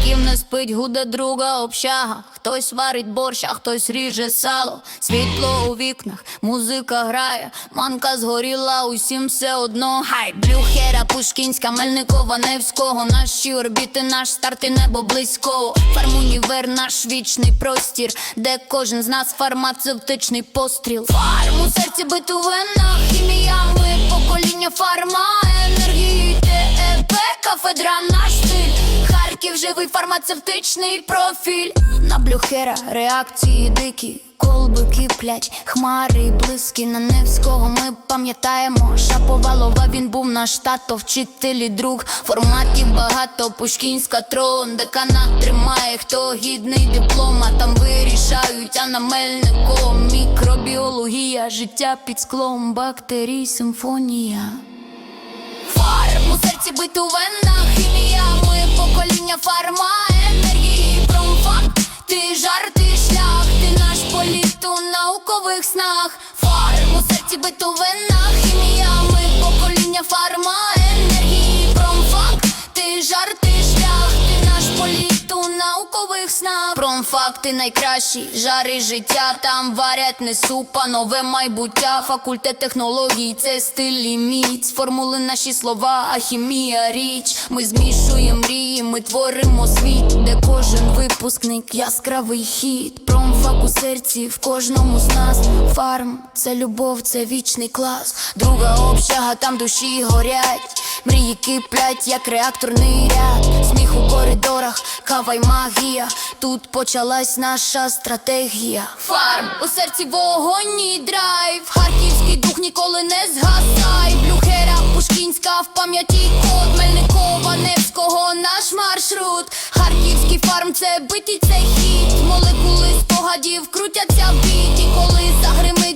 Харків не спить, гуде друга общага. Хтось варить борщ, а хтось ріже сало. Світло у вікнах, музика грає, манка згоріла, усім все одно. Хай Блюхера, Пушкінська, Мельникова, Невського. Наші орбіти, наш старт і небо близько. Фармунівер, наш вічний простір, де кожен з нас фармацевтичний постріл. Фарм у серці бит у венах, хімія, ми покоління фарма, енергії ТЕП, кафедра. Харків живий фармацевтичний профіль. На блюхера реакції дикі. Колби киплять, хмари і блиски на Невського ми пам'ятаємо. Шаповалова він був наш тато, вчитель і друг. Форматів багато, Пушкінська трон, деканат тримає, хто гідний диплома, там вирішають, а на мікробіологія, життя під склом, бактерій, симфонія. Фарм у серці бит у венах, хімія, ми покоління фарма, енергії, промфак, ти жар, ти шлях, ти наш політ у наукових снах. Фарм. У серці бит у венах, хімія, ми покоління фарма, енергії, снах. Промфакти найкращі, жари життя, там варять не супа, нове майбуття, факультет технологій, це стиль і міць. Формули наші слова, а хімія річ. Ми змішуємо мрії, ми творимо світ, де кожен випускник яскравий хід. Промфак у серці в кожному з нас. Фарм це любов, це вічний клас. Друга общага, там душі горять. Мрії киплять, як реакторний ряд. Сміх у коридорах, кава й магія. Тут почалась наша стратегія. Фарм у серці вогонь і драйв. Харківський дух ніколи не згасай. Блюхера, Пушкінська в пам'яті код Мельникова, Невського наш маршрут. Харківський фарм це биті це хід. Молекули спогадів крутяться в біті, коли загримить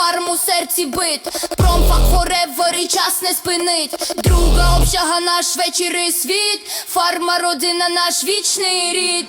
фарм у серці бит. Промфак форевер і час не спинить. Друга общага наш вечір і світ. Фарма родина наш вічний рід.